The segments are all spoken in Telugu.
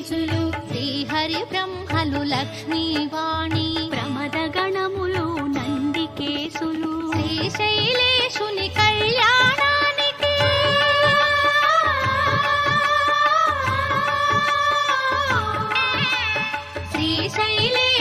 నందికేశులు శ్రీహరి బ్రహ్మలు లక్ష్మీవాణి ప్రమద గణములు నందికేశులు శ్రీశైలేశుని కళ్యాణానికి. శ్రీశైలేశుని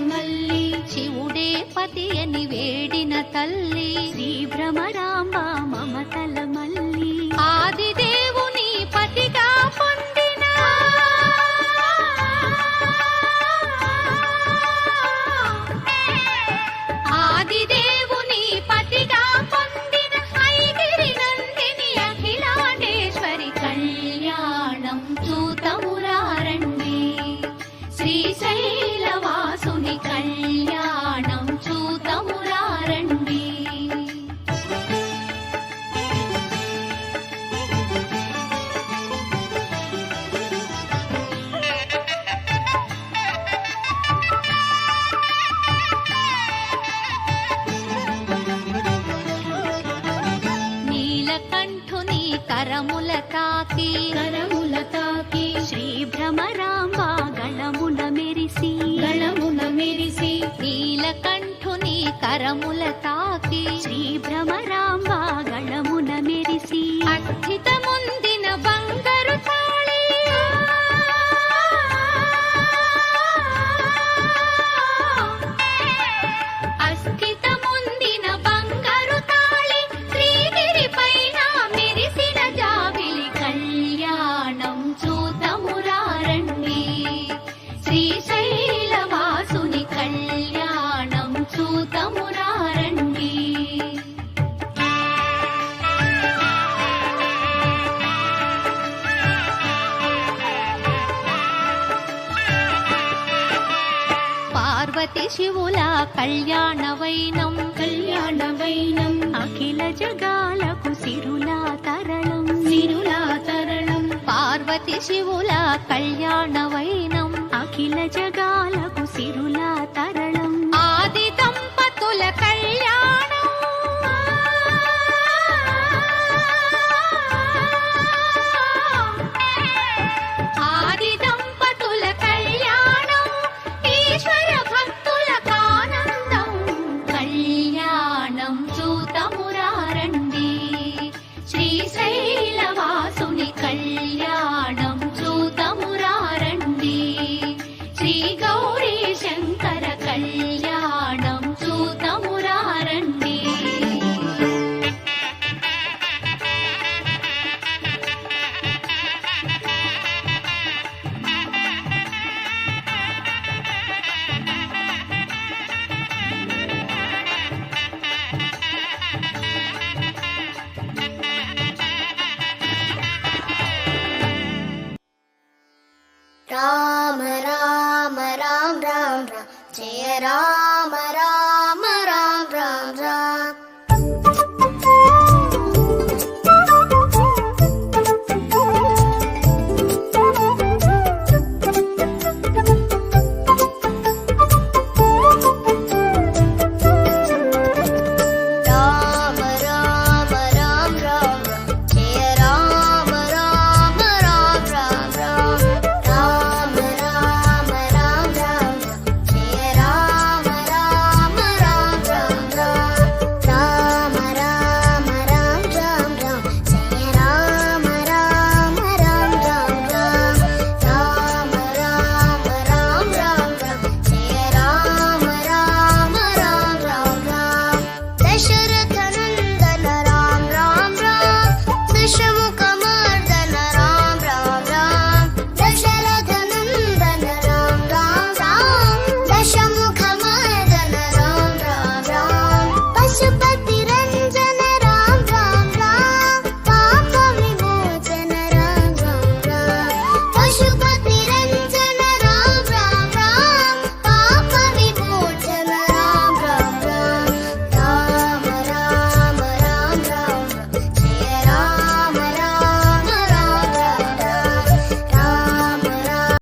మల్లి శివుడే పతి అని వేడిన తల్లి. శ్రీ భ్రమరాంబ మమతల మల్లి. ఆదిదేవుని పతిగా పొందిన. ఆదిదేవుని పతిగా పొందిన ఐగిరి నందిని అఖిలాండేశ్వరి కళ్యాణం చూతమురారండి కరముల తాకి కరముల తాకి శ్రీ భ్రమరాంబ గళమున మెరిసి గళమున మెరిసి నీలకంఠుని కరముల తాకి శ్రీ భ్రమరాంబ పార్వతి శివుల కళ్యాణ వైనం కళ్యాణ వైనం అఖిల జగాలకు సిరులా తరళం సిరులా తరణం. పార్వతి శివుల కళ్యాణ వైనం అఖిల జగాలకు సిరులా